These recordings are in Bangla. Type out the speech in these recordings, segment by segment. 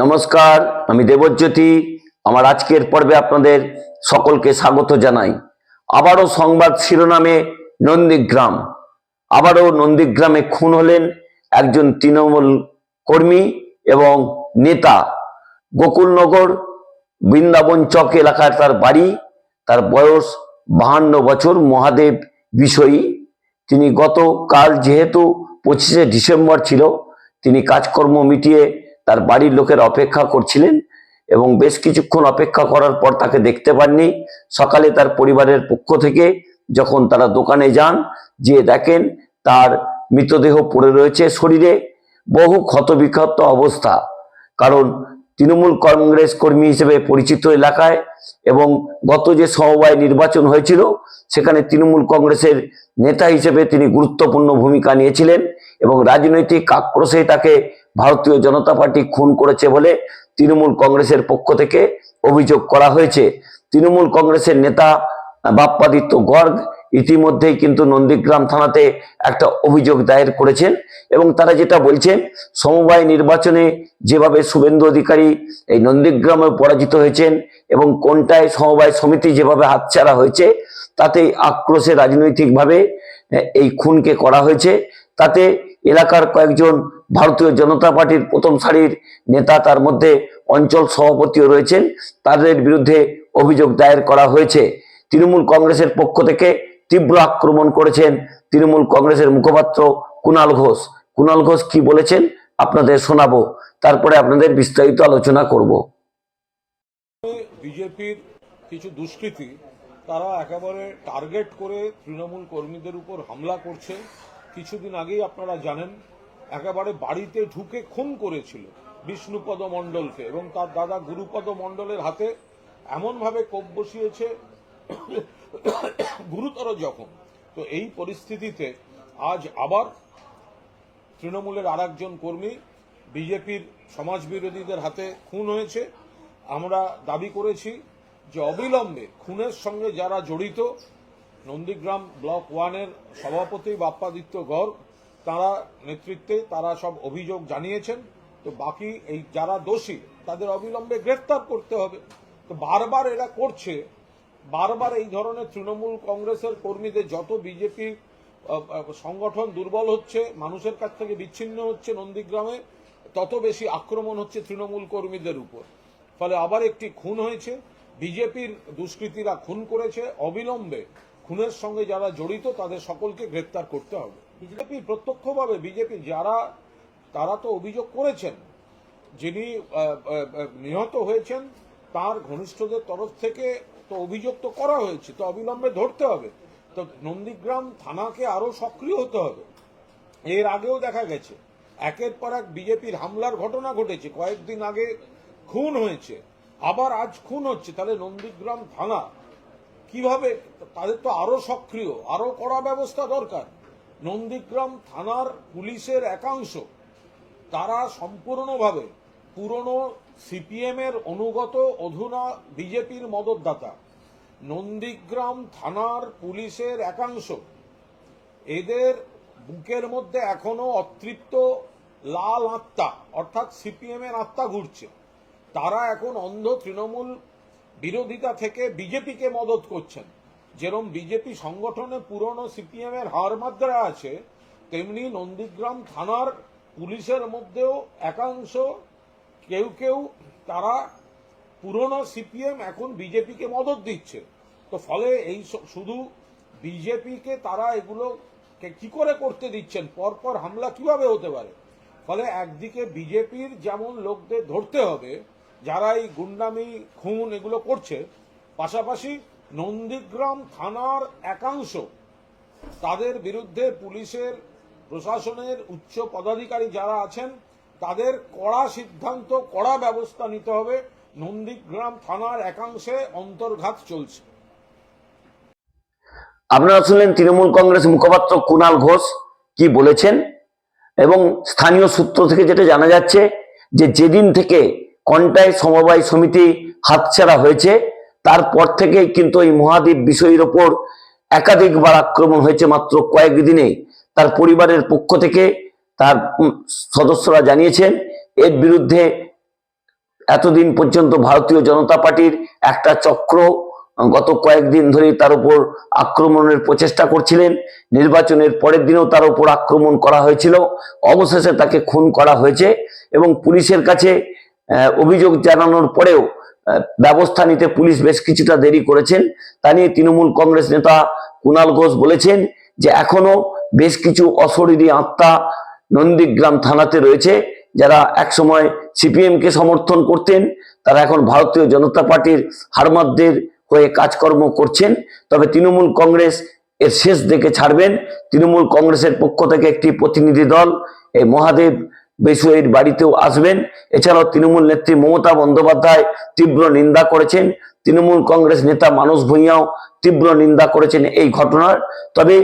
নমস্কার, আমি দেবজ্যোতি। আমার আজকের পর্বে আপনাদের সকলকে স্বাগত জানাই। আবারও সংবাদ শিরোনামে নন্দীগ্রাম। আবারও নন্দীগ্রামে খুন হলেন একজন তৃণমূল কর্মী এবং নেতা। গোকুলনগর বৃন্দাবন চক এলাকার তার বাড়ি। তার বয়স বাহান্ন বছর, মহাদেব বিষয়ী। তিনি গতকাল যেহেতু পঁচিশে ডিসেম্বর ছিল, তিনি কাজকর্ম মিটিয়ে তার বাড়ির লোকের অপেক্ষা করছিলেন এবং বেশ কিছুক্ষণ অপেক্ষা করার পর তাকে দেখতে পাননি। সকালে তার পরিবারের পক্ষ থেকে যখন তারা দোকানে যান যে দেখেন তার মৃতদেহ পড়ে রয়েছে শরীরে। বহু ক্ষতবিক্ষত অবস্থা, কারণ তৃণমূল কংগ্রেস কর্মী হিসেবে পরিচিত এলাকায় এবং গত যে সমবায় নির্বাচন হয়েছিল, সেখানে তৃণমূল কংগ্রেসের নেতা হিসেবে তিনি গুরুত্বপূর্ণ ভূমিকা নিয়েছিলেন এবং রাজনৈতিক আক্রোশে তাকে ভারতীয় জনতা পার্টি খুন করেছে বলে তৃণমূল কংগ্রেসের পক্ষ থেকে অভিযোগ করা হয়েছে। তৃণমূল কংগ্রেসের নেতা বাপ্পাদিত্য গর্গ ইতিমধ্যেই কিন্তু নন্দীগ্রাম থানাতে একটা অভিযোগ দায়ের করেছেন এবং তারা যেটা বলছেন, সমবায় নির্বাচনে যেভাবে শুভেন্দু অধিকারী এই নন্দীগ্রামে পরাজিত হয়েছেন এবং কোনটায় সমবায় সমিতি যেভাবে হাতছাড়া হয়েছে তাতে আক্রোশে রাজনৈতিকভাবে এই খুনকে করা হয়েছে। তাতে এলাকার কয়েকজন ভারতীয় জনতা পার্টির প্রথম সারির নেতা, তার মধ্যে অঞ্চল সভাপতিও রয়েছেন। তাদের বিরুদ্ধে অভিযোগ দায়ের করা হয়েছে। তৃণমূল কংগ্রেসের পক্ষ থেকে তীব্র আক্রমণ করেছেন তৃণমূল কংগ্রেসের মুখপাত্র কুণাল ঘোষ। কুণাল ঘোষ কি বলেছেন আপনাদের শোনাবো। তারপরে আপনাদের বিস্তারিত আলোচনা করব। বিজেপির কিছু দুষ্কৃতী, তারা একেবারে টার্গেট করে তৃণমূল কর্মীদের উপর হামলা করছে। কিছুদিন আগেই আপনারা জানেন, একেবারে বাড়িতে ঢুকে খুন করেছিল বিষ্ণুপদ মণ্ডলকে এবং তার দাদা গুরুপদ মণ্ডলের হাতে এমনভাবে কোপ বসিয়েছে, গুরুতর জখম। তো এই পরিস্থিতিতে আজ আবার তৃণমূলের আর কর্মী বিজেপির সমাজবিরোধীদের হাতে খুন হয়েছে। আমরা দাবি করেছি যে অবিলম্বে খুনের সঙ্গে যারা জড়িত নন্দীগ্রাম ব্লক ওয়ানের সভাপতি বাপ্পাদিত্য গড় তারা নেতৃত্বে তারা সব অভিযোগ জানিয়েছেন। তো বাকি এই যারা দোষী, তাদের অবিলম্বে গ্রেফতার করতে হবে। তো বারবার এরা করছে। বারবার এই ধরনের তৃণমূল কংগ্রেসের কর্মীদের যত বিজেপি সংগঠন দুর্বল হচ্ছে, মানুষের কাছ থেকে বিচ্ছিন্ন হচ্ছে নন্দীগ্রামে, তত বেশি আক্রমণ হচ্ছে তৃণমূল কর্মীদের উপর। ফলে আবার একটি খুন হয়েছে। বিজেপির দুষ্কৃতীরা খুন করেছে। অবিলম্বে খুনের সঙ্গে যারা জড়িত, তাদের সকলকে গ্রেপ্তার করতে হবে। বিজেপি প্রত্যক্ষভাবে, বিজেপি যারা, তারা তো অভিযোগ করেছেন, যিনি নিহত হয়েছেন, তার ঘনিষ্ঠদের তরফ থেকে তো অভিযোগ তো করা হয়েছে, তো অবিলম্বে ধরতে হবে। তো নন্দীগ্রাম থানাকে আরও সক্রিয় হতে হবে। এর আগেও দেখা গেছে, একের পর এক বিজেপির হামলার ঘটনা ঘটেছে, কয়েকদিন আগে খুন হয়েছে, আবার আজ খুন হচ্ছে। তাহলে নন্দীগ্রাম থানা কীভাবে? তাদের তো আরও সক্রিয়, আরও কড়া ব্যবস্থা দরকার। নন্দীগ্রাম থানার পুলিশের একাংশ, তারা সম্পূর্ণভাবে পুরনো সিপিএম এর অনুগত অধুনা বিজেপির মদতদাতা। নন্দীগ্রাম থানার পুলিশের একাংশ, এদের বুকের মধ্যে এখনও অতৃপ্ত লাল আত্মা, অর্থাৎ সিপিএম এর আত্মা ঘুরছে। তারা এখন অন্ধ তৃণমূল বিরোধিতা থেকে বিজেপিকে মদত করছেন। যেরম বিজেপি সংগঠনে পুরনো সিপিএম এর হার মাত্রা আছে, তেমনি নন্দীগ্রাম থানার পুলিশের মধ্যেও একাংশ কেউ কেউ তারা পুরনো সিপিএম এখন বিজেপিকে মদত দিচ্ছে। তো ফলে এই শুধু বিজেপিকে তারা এগুলো কি করে করতে দিচ্ছেন? পরপর হামলা কীভাবে হতে পারে? ফলে একদিকে বিজেপির যেমন লোকদের ধরতে হবে যারা এই গুন্ডামি, খুন এগুলো করছে, পাশাপাশি নন্দীগ্রাম থানার একাংশ তাদের বিরুদ্ধে পুলিশের, প্রশাসনের উচ্চ পদাধিকারী যারা আছেন, তাদের কড়া সিদ্ধান্ত, কড়া ব্যবস্থা নিতে হবে। নন্দীগ্রাম থানার একাংশে অন্তর্ঘাত চলছে। আপনারা শুনলেন তৃণমূল কংগ্রেস মুখপাত্র কুণাল ঘোষ কি বলেছেন? এবং স্থানীয় সূত্র থেকে যেটা জানা যাচ্ছে যে যেদিন থেকে কন্টায় সমবায় সমিতি হাতছাড়া হয়েছে। তারপর থেকেই কিন্তু এই মহাদ্বীপ বিষয়ের ওপর একাধিকবার আক্রমণ হয়েছে মাত্র কয়েকদিনে তার পরিবারের পক্ষ থেকে তার সদস্যরা জানিয়েছেন, এর বিরুদ্ধে এতদিন পর্যন্ত ভারতীয় জনতা পার্টির একটা চক্র গত কয়েকদিন ধরে তার উপর আক্রমণের প্রচেষ্টা করছিলেন। নির্বাচনের পরের দিনেও তার উপর আক্রমণ করা হয়েছিল। অবশেষে তাকে খুন করা হয়েছে এবং পুলিশের কাছে অভিযোগ জানানোর পরেও ব্যবস্থা নিতে পুলিশ বেশ কিছুটা দেরি করেছেন। তা নিয়ে তৃণমূল কংগ্রেস নেতা কুণাল ঘোষ বলেছেন যে, এখনও বেশ কিছু অশরীরী আত্মা নন্দীগ্রাম থানাতে রয়েছে। যারা একসময় সিপিএম কে সমর্থন করতেন, তারা এখন ভারতীয় জনতা পার্টির হারমাদদের হয়ে কাজকর্ম করছেন। তবে তৃণমূল কংগ্রেস এর শেষ দেখে ছাড়বেন। তৃণমূল কংগ্রেসের পক্ষ থেকে একটি প্রতিনিধি দল, এই মহাদেব বেসুয়ের বাড়িতেও আসবেন। এছাড়াও তৃণমূল নেত্রী মমতা বন্দ্যোপাধ্যায় তীব্র নিন্দা করেছেন। তৃণমূল কংগ্রেস নেতা মানস ভূঁইয়াও তীব্র নিন্দা করেছেন এই ঘটনার। তবে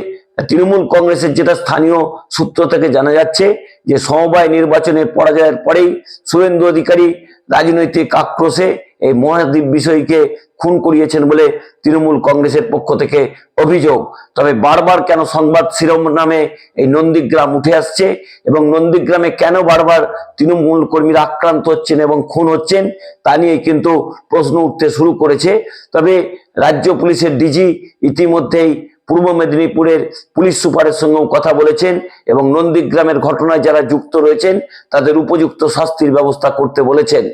তৃণমূল কংগ্রেসের যেটা স্থানীয় সূত্র থেকে জানা যাচ্ছে যে সমবায় নির্বাচনের পরাজয়ের পরেই সুরেন্দ্র অধিকারী রাজনৈতিক আক্রোশে এই মহাদ্বীপ বিষয়কে খুন করিয়েছেন বলে তৃণমূল কংগ্রেসের পক্ষ থেকে অভিযোগ। তবে বারবার কেন সংবাদ শিরোনামে এই নন্দীগ্রাম উঠে আসছে এবং নন্দীগ্রামে কেন বারবার তৃণমূল কর্মীরা আক্রান্ত হচ্ছেন এবং খুন হচ্ছেন, তা নিয়ে কিন্তু প্রশ্ন উঠতে শুরু করেছে। তবে রাজ্য পুলিশের ডিজি ইতিমধ্যেই পূর্ব মেদিনীপুরের পুলিশ সুপারের সঙ্গেও কথা বলেছেন এবং নন্দীগ্রামের ঘটনায় যারা যুক্ত রয়েছেন, তাদের উপযুক্ত শাস্তির ব্যবস্থা করতে বলেছেন।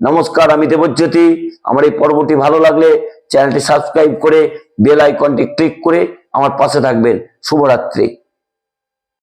নমস্কার, আমি দেবজ্যোতি। আমার এই পর্বটি ভালো লাগলে চ্যানেলটি সাবস্ক্রাইব করে বেল আইকনটি ক্লিক করে আমার পাশে থাকবেন। শুভরাত্রি।